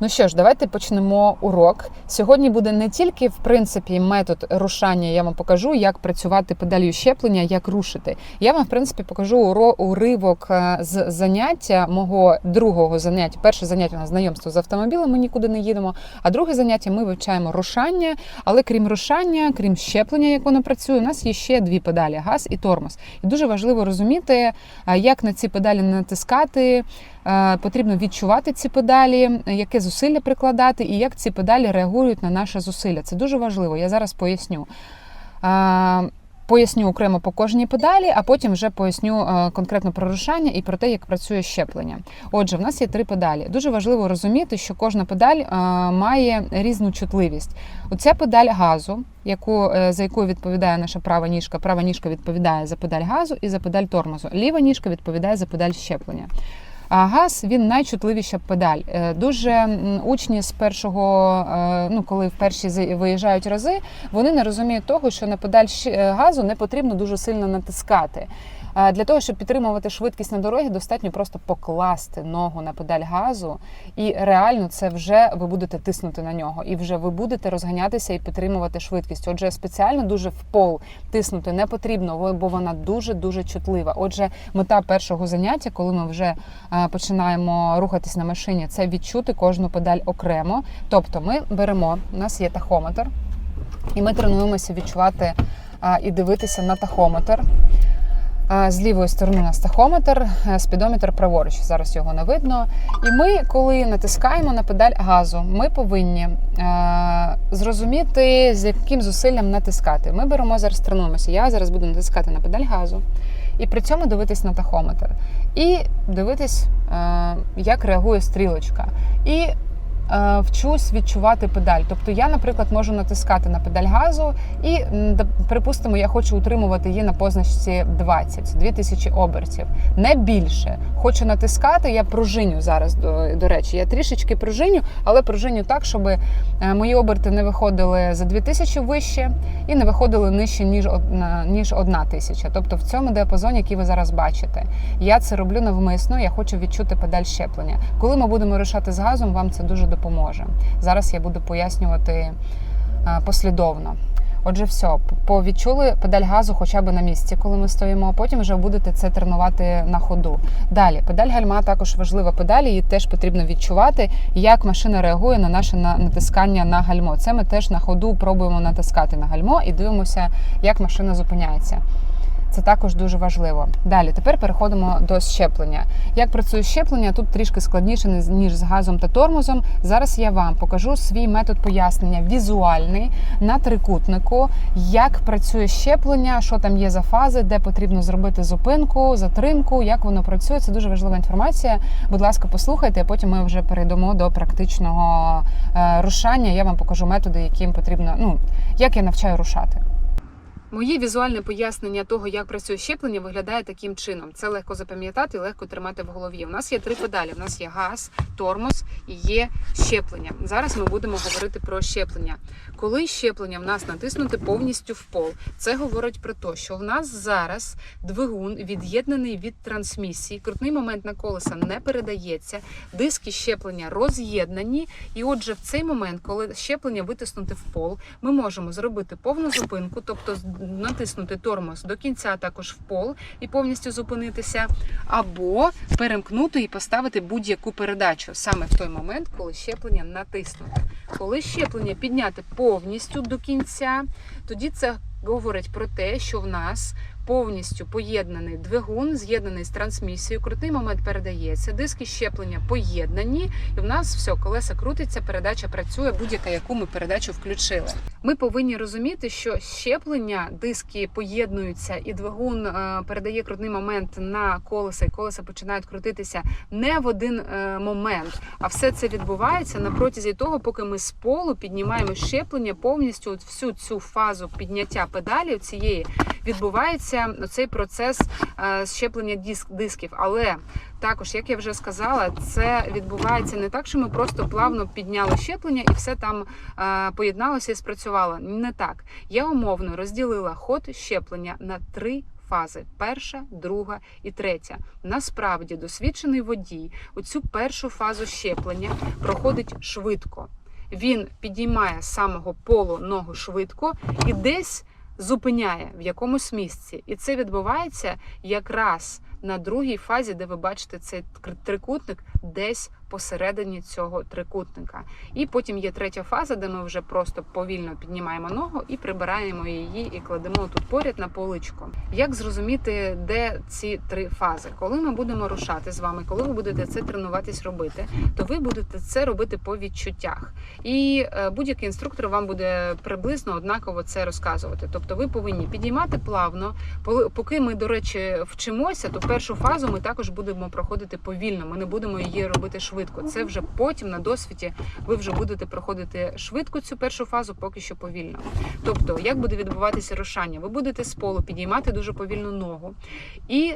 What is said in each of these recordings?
Ну що ж, давайте почнемо урок. Сьогодні буде не тільки в принципі метод рушання. Я вам покажу, як працювати педалью щеплення, як рушити. Я вам в принципі покажу уривок е, з заняття мого другого заняття. Перше заняття у знайомство з автомобілем. Ми нікуди не їдемо. А друге заняття ми вивчаємо рушання. Але крім рушання, крім щеплення, як воно працює, у нас є ще дві педалі: газ і тормоз. І дуже важливо розуміти, е, як на ці педалі натискати. Е, Потрібно відчувати ці педалі, яке зусилля прикладати, і як ці педалі реагують на наше зусилля. Це дуже важливо. Я зараз поясню. Е, Поясню окремо по кожній педалі, а потім вже поясню е, конкретно про рушання і про те, як працює щеплення. Отже, в нас є три педалі. Дуже важливо розуміти, що кожна педаль має різну чутливість. Оця педаль газу, яку, за якою відповідає наша права ніжка. Права ніжка відповідає за педаль газу і за педаль тормозу. Ліва ніжка відповідає за педаль щеплення. А газ він найчутливіша педаль. Е, Дуже учні з першого, е, ну коли в перші зи- виїжджають рази, вони не розуміють того, що на педаль е, газу не потрібно дуже сильно натискати. Для того, щоб підтримувати швидкість на дорогі, достатньо просто покласти ногу на педаль газу, і реально це вже ви будете тиснути на нього, і вже ви будете розганятися і підтримувати швидкість. Отже, спеціально дуже в пол тиснути не потрібно, бо- вона дуже дуже чутлива. Отже, мета першого заняття, коли ми вже починаємо рухатись на машині, це відчути кожну педаль окремо. Тобто, ми беремо, у нас є тахометр, і ми тренуємося відчувати і дивитися на тахометр. З лівої сторони у нас тахометр, е, спідометр праворуч. Зараз його не видно. І ми, коли натискаємо на педаль газу, ми повинні е, зрозуміти, з яким зусиллям натискати. Ми беремо зараз, тренуємося. Я зараз буду натискати на педаль газу і при цьому дивитись на тахометр. І дивитись, е, як реагує стрілочка. І вчусь відчувати педаль. Тобто я, наприклад, можу натискати на педаль газу, і, припустимо, я хочу утримувати її на позначці 20, 2000 обертів, не більше. Хочу натискати, я пружиню зараз, до, до речі. Я трішечки пружиню, але пружиню так, щоб е, мої оберти не виходили за 2000 вище і не виходили нижче, ніж одна, ніж 1000. Тобто в цьому діапазоні, який ви зараз бачите. Я це роблю навмисно, я хочу відчути педаль щеплення. Коли ми будемо рушати з газом, вам це дуже допоможе. Зараз я буду пояснювати е, послідовно. Отже, все, повідчули педаль газу хоча б на місці, коли ми стоїмо. а Потім вже будете це тренувати на ходу. Далі, педаль гальма також важлива педаль, її теж потрібно відчувати, як машина реагує на наше на- натискання на гальмо. Це ми теж на ходу пробуємо натискати на гальмо і дивимося, як машина зупиняється. Це також дуже важливо. Далі, тепер переходимо до щеплення. Як працює щеплення? Тут трішки складніше ніж- з газом та тормозом. Зараз я вам покажу свій метод пояснення візуальний на трикутнику, як працює щеплення, що там є за фази, де потрібно зробити зупинку, затримку, як воно працює. Це дуже важлива інформація. Будь ласка, послухайте, а потім ми вже перейдемо до практичного е, рушання. Я вам покажу методи, яким потрібно, ну як я навчаю рушати. Моє візуальне пояснення того, як працює щеплення, виглядає таким чином. Це легко запам'ятати легко тримати в голові. У нас є три педалі: у нас є газ, тормоз і є щеплення. Зараз ми будемо говорити про щеплення. Коли щеплення в нас натиснути повністю в пол, це говорить про те, що в нас зараз двигун від'єднаний від трансмісії, крутний момент на колеса не передається, диски щеплення роз'єднані. І отже, в цей момент, коли щеплення витиснути в пол, ми можемо зробити повну зупинку, тобто натиснути тормоз до кінця також в пол і повністю зупинитися, або перемкнути і поставити будь-яку передачу саме в той момент, коли щеплення натиснути. Коли щеплення підняти повністю до кінця, тоді це говорить про те, що в нас повністю поєднаний двигун, з'єднаний з трансмісією. Крутий момент передається, диски щеплення поєднані, і в нас все, колеса крутиться, передача працює, будь-яка, яку ми передачу включили. Ми повинні розуміти, що щеплення, диски поєднуються, і двигун е, передає крутний момент на колеса, і колеса починають крутитися не в один е, момент, а все це відбувається на протязі того, поки ми з полу піднімаємо щеплення повністю всю цю фазу підняття педалі цієї відбувається цей процес е, щеплення диск, дисків. Але також, як я вже сказала, це відбувається не так, що ми просто плавно підняли щеплення і все там е, поєдналося і спрацювало. Не так. Я умовно розділила ход щеплення на три фази: перша, друга і третя. Насправді, досвідчений водій оцю першу фазу щеплення проходить швидко. Він підіймає з самого полу ногу швидко і десь зупиняє в якомусь місці. І це відбувається якраз на другій фазі, де ви бачите цей тр- трикутник, десь посередині цього трикутника. І потім є третя фаза, де ми вже просто повільно піднімаємо ногу і прибираємо її і кладемо тут поряд на поличку. Як зрозуміти, де ці три фази? Коли ми будемо рушати з вами, коли ви будете це тренуватись робити, то ви будете це робити по відчуттях. І е, будь-який інструктор вам буде приблизно однаково це розказувати. Тобто ви повинні підіймати плавно. Поки ми, до речі, вчимося, то першу фазу ми також будемо проходити повільно. Ми не будемо її робити швидко. Це вже потім на досвіді ви вже будете проходити швидко цю першу фазу, поки що повільно. Тобто, як буде відбуватися рушання? Ви будете з полу підіймати дуже повільну ногу, і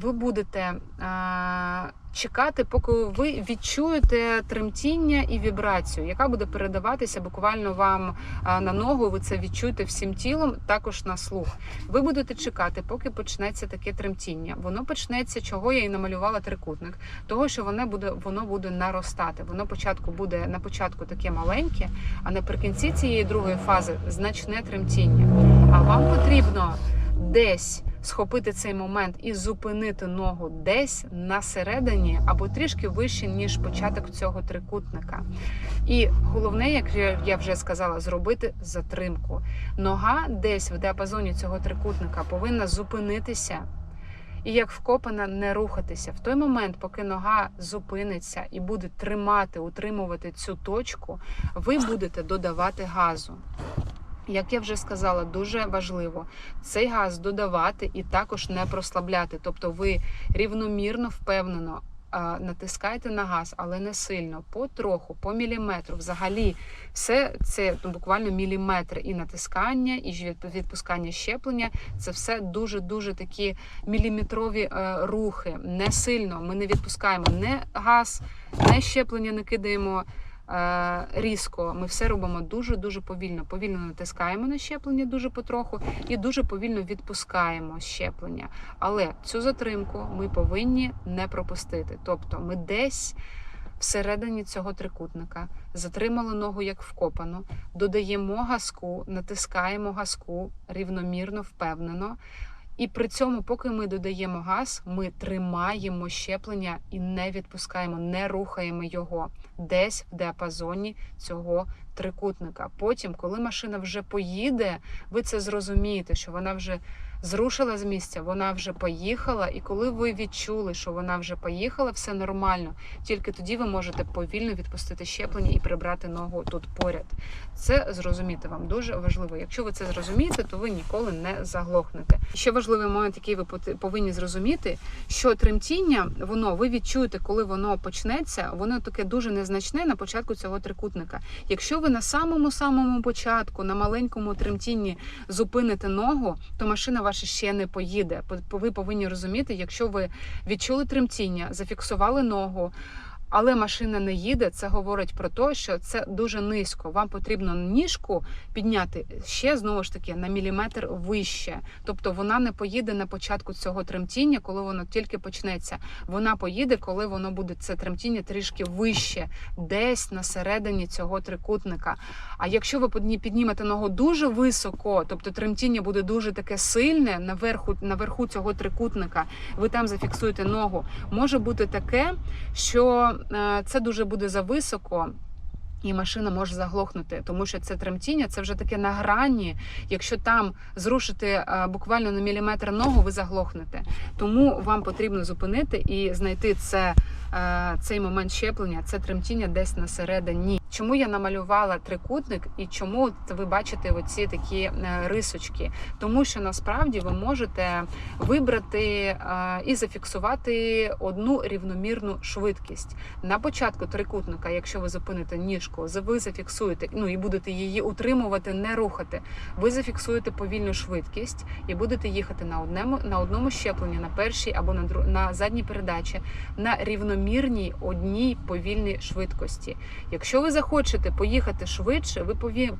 ви будете а, чекати, поки ви відчуєте тремтіння і вібрацію, яка буде передаватися буквально вам а, на ногу. Ви це відчуєте всім тілом, також на слух. Ви будете чекати, поки почнеться таке тремтіння. Воно почнеться, чого я і намалювала трикутник, того, що воно буде, воно буде наростати. Воно початку буде на початку таке маленьке, а наприкінці цієї другої фази значне тремтіння. А вам потрібно десь схопити цей момент і зупинити ногу десь на середині або трішки вище, ніж початок цього трикутника. І головне, як я- вже сказала, зробити затримку. Нога десь в діапазоні цього трикутника повинна зупинитися. І як вкопана, не рухатися. В той момент, поки нога зупиниться і буде тримати, утримувати цю точку, ви будете додавати газу. Як я вже сказала, дуже важливо цей газ додавати і також не прослабляти. Тобто ви рівномірно, впевнено натискаєте на газ, але не сильно, потроху, по міліметру. Взагалі, все це ну, буквально міліметри і натискання, і відпускання щеплення. Це все дуже дуже такі міліметрові е, рухи. Не сильно. Ми не відпускаємо не газ, не щеплення не кидаємо різко. Ми все робимо дуже дуже повільно. Повільно натискаємо на щеплення дуже потроху і дуже повільно відпускаємо щеплення. Але цю затримку ми повинні не пропустити. Тобто, ми десь. Всередині цього трикутника затримали ногу як вкопану, додаємо газку, натискаємо газку рівномірно, впевнено. І при цьому, поки ми додаємо газ, ми тримаємо щеплення і не відпускаємо, не рухаємо його десь в діапазоні цього трикутника. Потім, коли машина вже поїде, ви це зрозумієте, що вона вже зрушила з місця, вона вже поїхала. І коли ви відчули, що вона вже поїхала, все нормально. Тільки тоді ви можете повільно відпустити щеплення і прибрати ногу тут поряд. Це зрозуміти вам дуже важливо. Якщо ви це зрозумієте, то ви ніколи не заглохнете. Ще важливий момент, який ви повинні зрозуміти, що тремтіння, воно ви відчуєте, коли воно почнеться, воно таке дуже незначне на початку цього трикутника. Якщо ви на самому самому початку, на маленькому тремтінні зупините ногу, то машина ваша ще не поїде. По- Ви повинні розуміти, якщо ви відчули тремтіння, зафіксували ногу. Але машина не їде, це говорить про те, що це дуже низько. Вам потрібно ніжку підняти ще знову ж таки на міліметр вище. Тобто вона не поїде на початку цього тремтіння, коли воно тільки почнеться. Вона поїде, коли воно буде це тремтіння трішки вище, десь на середині цього трикутника. А якщо ви піднімете ногу дуже високо, тобто тремтіння буде дуже таке сильне наверху, наверху цього трикутника, ви там зафіксуєте ногу. Може бути таке, що це дуже буде зависоко. І машина може заглохнути, тому що це тремтіння, це вже таке на грані. Якщо там зрушити е, буквально на міліметр ногу, ви заглохнете. Тому вам потрібно зупинити і знайти це, е, цей момент щеплення, це тремтіння десь на середині. Чому я намалювала трикутник і чому ви бачите оці такі е, рисочки? Тому що насправді ви можете вибрати е, і зафіксувати одну рівномірну швидкість. На початку трикутника, якщо ви зупините ніжку, ви зафіксуєте ну і будете її утримувати, не рухати. Ви зафіксуєте повільну швидкість і будете їхати на одному на одному щепленні, на першій або на на задній передачі на рівномірній одній повільній швидкості. Якщо ви захочете поїхати швидше, ви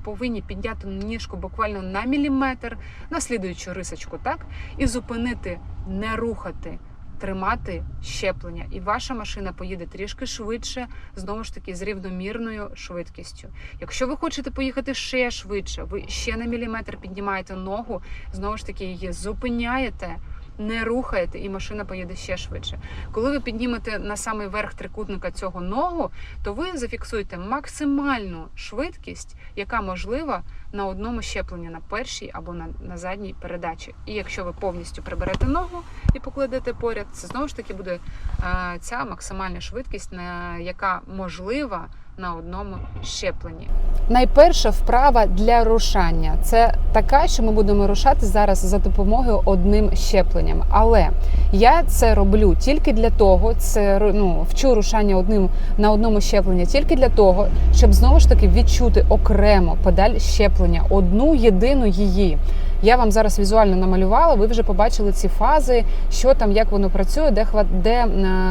повинні підняти ніжку буквально на міліметр, на слідуючу рисочку, так? І зупинити, не рухати, тримати щеплення. І ваша машина поїде трішки швидше, знову ж таки, з рівномірною швидкістю. Якщо ви хочете поїхати ще швидше, ви ще на міліметр піднімаєте ногу, знову ж таки її зупиняєте. Не рухаєте, і машина поїде ще швидше. Коли ви піднімете на самий верх трикутника цього ногу, то ви зафіксуєте максимальну швидкість, яка можлива на одному щепленні на першій або на, на задній передачі. І якщо ви повністю приберете ногу і покладете поряд, це знову ж таки буде е, ця максимальна швидкість, на, яка можлива на одному щепленні. Найперша вправа для рушання це така, що ми будемо рушати зараз за допомогою одним щепленням. Але я це роблю тільки для того, це ну, вчу рушання одним на одному щепленні, тільки для того, щоб знову ж таки відчути окремо педаль щеплення, одну єдину її. Я вам зараз візуально намалювала. Ви вже побачили ці фази, що там, як воно працює, де де е,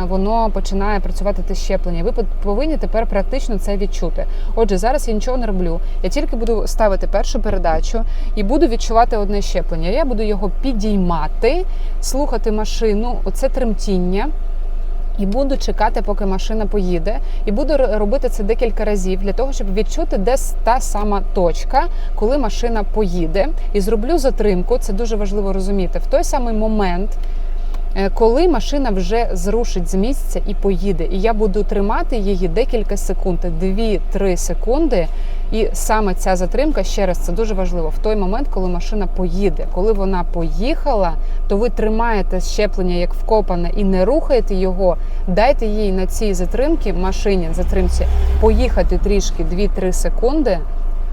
воно починає працювати те щеплення. Ви повинні тепер практично це відчути. Отже, зараз я нічого не роблю. Я тільки буду ставити першу передачу і буду відчувати одне щеплення. Я буду його підіймати, слухати машину, оце тремтіння. І буду чекати, поки машина поїде, і буду робити це декілька разів для того, щоб відчути, де та сама точка, коли машина поїде. І зроблю затримку. Це дуже важливо розуміти в той самий момент. Е, Коли машина вже зрушить з місця і поїде, і я буду тримати її декілька секунд, 2-3 секунди. І саме ця затримка, ще раз, це дуже важливо, в той момент, коли машина поїде. Коли вона поїхала, то ви тримаєте щеплення як вкопане і не рухаєте його. Дайте їй на цій затримці, машині затримці, поїхати трішки 2-3 секунди.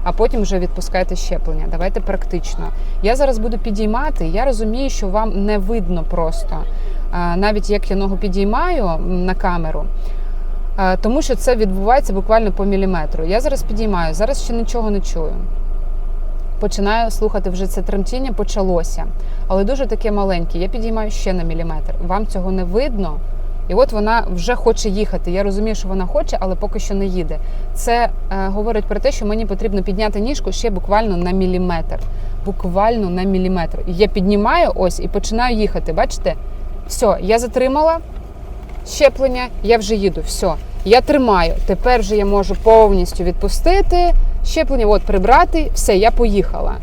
А потім вже відпускайте щеплення. Давайте практично. Я зараз буду підіймати. Я розумію, що вам не видно просто, навіть як я ногу підіймаю на камеру. Тому що це відбувається буквально по міліметру. Я зараз підіймаю, зараз ще нічого не чую. Починаю слухати вже це тремтіння, почалося. Але дуже таке маленьке. Я підіймаю ще на міліметр. Вам цього не видно. І от вона вже хоче їхати. Я розумію, що вона хоче, але поки що не їде. Це е, говорить про те, що мені потрібно підняти ніжку ще буквально на міліметр. Буквально на міліметр. Я піднімаю ось і починаю їхати. Бачите? Все, я затримала щеплення, я вже їду. Все, я тримаю. Тепер вже я можу повністю відпустити щеплення, от прибрати. Все, я поїхала.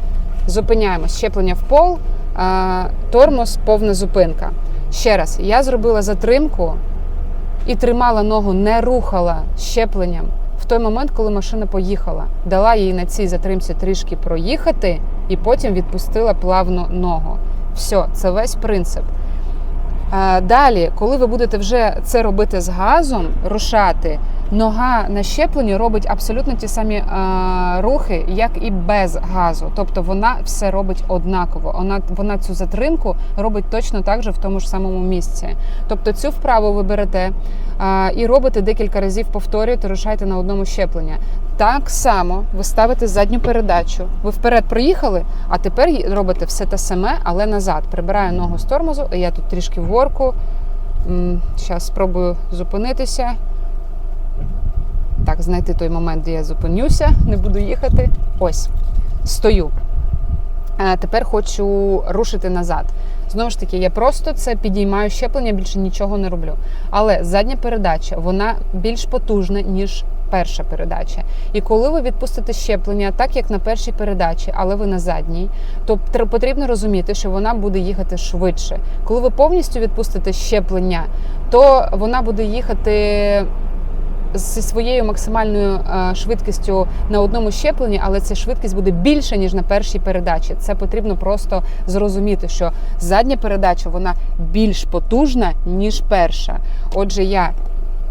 Зупиняємось. Щеплення в пол, а, тормоз, повна зупинка. Ще раз, я зробила затримку і тримала ногу, не рухала щепленням в той момент, коли машина поїхала. Дала їй на цій затримці трішки проїхати і потім відпустила плавно ногу. Все, це весь принцип. Далі, коли ви будете вже це робити з газом, рушати, нога на щепленні робить абсолютно ті самі рухи, як і без газу. Тобто вона все робить однаково. Вона, вона цю затримку робить точно так же в тому ж самому місці. Тобто цю вправу ви берете і робите декілька разів, повторюєте, рушайте на одному щепленні. Так само ви ставите задню передачу. Ви вперед проїхали, а тепер робите все те саме, але назад. Прибираю ногу з тормозу, я тут трішки вгорку. Зараз спробую зупинитися. Так, знайти той момент, де я зупинюся, не буду їхати. Ось, стою. А тепер хочу рушити назад. Знову ж таки, я просто це підіймаю щеплення, більше нічого не роблю. Але задня передача вона більш потужна, ніж перша передача. І коли ви відпустите щеплення, так як на першій передачі, але ви на задній, то тр- потрібно розуміти, що вона буде їхати швидше. Коли ви повністю відпустите щеплення, то вона буде їхати зі своєю максимальною е, швидкістю на одному щепленні, але ця швидкість буде більша ніж на першій передачі. Це потрібно просто зрозуміти, що задня передача вона більш потужна ніж перша. Отже, я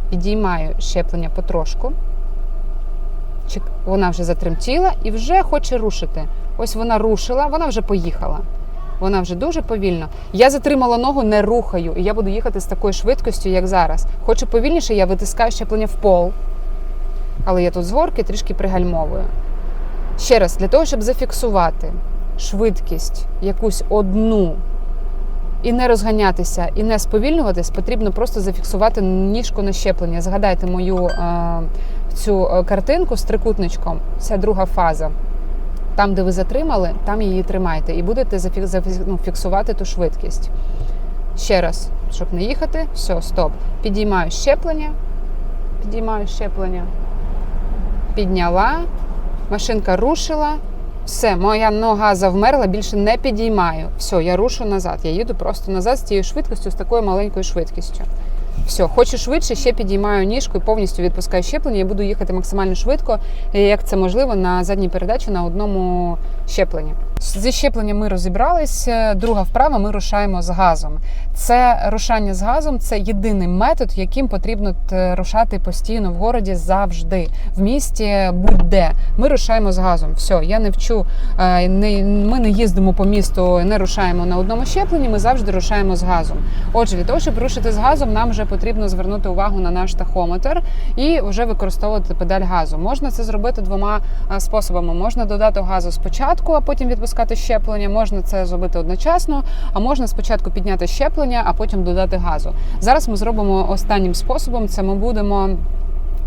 підіймаю щеплення потрошку. Чек- Вона вже затремтіла і вже хоче рушити. Ось вона рушила, вона вже поїхала. Вона вже дуже повільно. Я затримала ногу, не рухаю, і я буду їхати з такою швидкістю, як зараз. Хочу повільніше, я витискаю щеплення в пол. Але я тут з горки трішки пригальмовую. Ще раз, для того, щоб зафіксувати швидкість якусь одну і не розганятися, і не сповільнюватись, потрібно просто зафіксувати ніжку на щеплення. Згадайте мою е, цю е, картинку з трикутничком. Це друга фаза. Там, де ви затримали, там її тримайте, і будете ну, фіксувати ту швидкість. Ще раз, щоб не їхати, все, стоп. Підіймаю щеплення, підіймаю щеплення, підняла, машинка рушила. Все, моя нога завмерла, більше не підіймаю. Все, я рушу назад. Я їду просто назад з тією швидкістю, з такою маленькою швидкістю. Все, хочу швидше, ще підіймаю ніжку і повністю відпускаю щеплення Я буду їхати максимально швидко, як це можливо, на задній передачі на одному щепленні. Зі щепленням ми розібралися. Друга вправа ми рушаємо з газом. Це рушання з газом це єдиний метод, яким потрібно рушати постійно в городі завжди. В місті будь-де. Ми рушаємо з газом. Все, я не вчу. е, Не, ми не їздимо по місту, не рушаємо на одному щепленні. Ми завжди рушаємо з газом. Отже, для того, щоб рушити з газом, нам вже потрібно звернути увагу на наш тахометр і вже використовувати педаль газу. Можна це зробити двома способами. Можна додати газу спочатку, а потім відпускати щеплення. Можна це зробити одночасно, а можна спочатку підняти щеплення, а потім додати газу. Зараз ми зробимо останнім способом. Це ми будемо.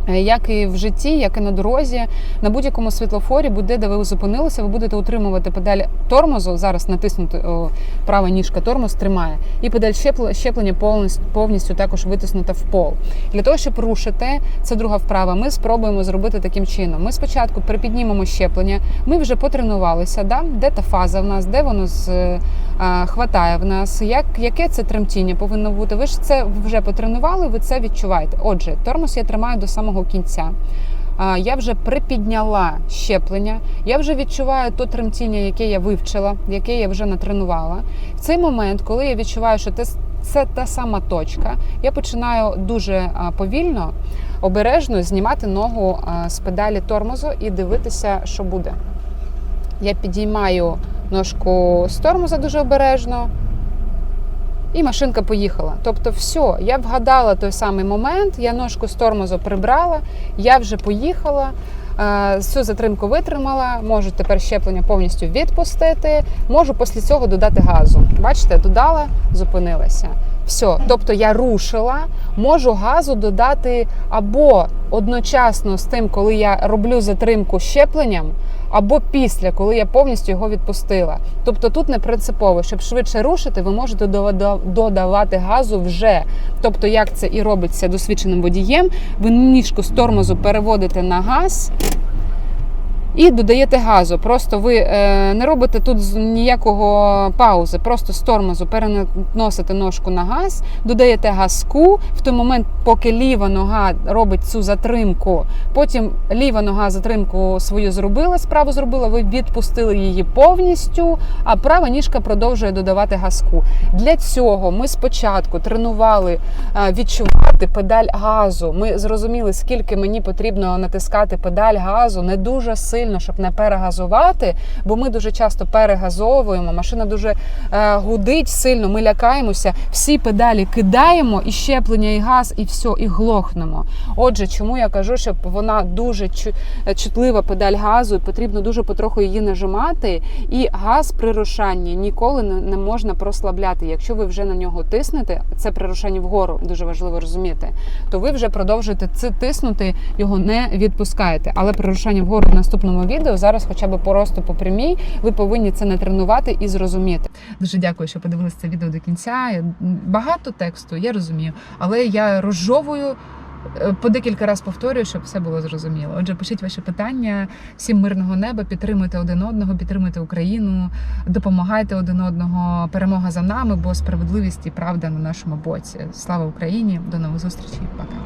Е, Як і в житті, як і на дорозі, на будь-якому світлофорі, буде, де ви зупинилися, ви будете утримувати педаль тормозу. Зараз натиснути о, права ніжка тормоз тримає, і педаль щепл- щеплення повністю, повністю також витиснута в пол. Для того, щоб рушити, це друга вправа. Ми спробуємо зробити таким чином. Ми спочатку припіднімемо щеплення. Ми вже потренувалися, да? де та фаза в нас, де воно з, е, а, хватає в нас, як, яке це тремтіння повинно бути. Ви ж це вже потренували, ви це відчуваєте. Отже, тормоз я тримаю до самого кінця. Я вже припідняла щеплення, я вже відчуваю то тремтіння, яке я вивчила, яке я вже натренувала. В цей момент, коли я відчуваю, що це та сама точка, я починаю дуже повільно, обережно знімати ногу з педалі тормозу і дивитися, що буде. Я підіймаю ножку з тормоза дуже обережно. І машинка поїхала. Тобто, все, я вгадала той самий момент, я ножку з тормозу прибрала, я вже поїхала, е, всю затримку витримала, можу тепер щеплення повністю відпустити, можу після цього додати газу. Бачите, додала, зупинилася. Все, тобто я рушила, можу газу додати або одночасно з тим, коли я роблю затримку щепленням, або після, коли я повністю його відпустила. Тобто тут не принципово, щоб швидше рушити, ви можете додавати газу вже. Тобто, як це і робиться досвідченим водієм, ви ніжку з тормозу переводите на газ. І додаєте газу. Просто ви е, не робите тут ніякого паузи, просто з тормозу переносите ножку на газ, додаєте газку в той момент, поки ліва нога робить цю затримку. Потім ліва нога затримку свою зробила, справу зробила, ви відпустили її повністю, а права ніжка продовжує додавати газку. Для цього ми спочатку тренували е, відчувати педаль газу. Ми зрозуміли, скільки мені потрібно натискати педаль газу не дуже сильно, щоб не перегазувати, бо ми дуже часто перегазовуємо. Машина дуже е, гудить сильно, ми лякаємося, всі педалі кидаємо, і щеплення, і газ, і все, і глохнемо. Отже, чому я кажу, що вона дуже чутлива педаль газу, і потрібно дуже потроху її нажимати. І газ при рушанні ніколи не можна прослабляти. Якщо ви вже на нього тиснете, це при рушанні вгору дуже важливо розуміти, то ви вже продовжуєте це тиснути, його не відпускаєте. Але при рушанні вгору в наступному відео зараз, хоча б просто по прямій, ви повинні це натренувати і зрозуміти. Дуже дякую, що подивилися це відео до кінця. Багато тексту, я розумію, але я розжовую. е, По декілька разів повторюю, щоб все було зрозуміло. Отже, пишіть ваші питання. Всім мирного неба, підтримуйте один одного, підтримуйте Україну, допомагайте один одного. Перемога за нами, бо справедливість і правда на нашому боці. Слава Україні! До нових зустрічей. Пока.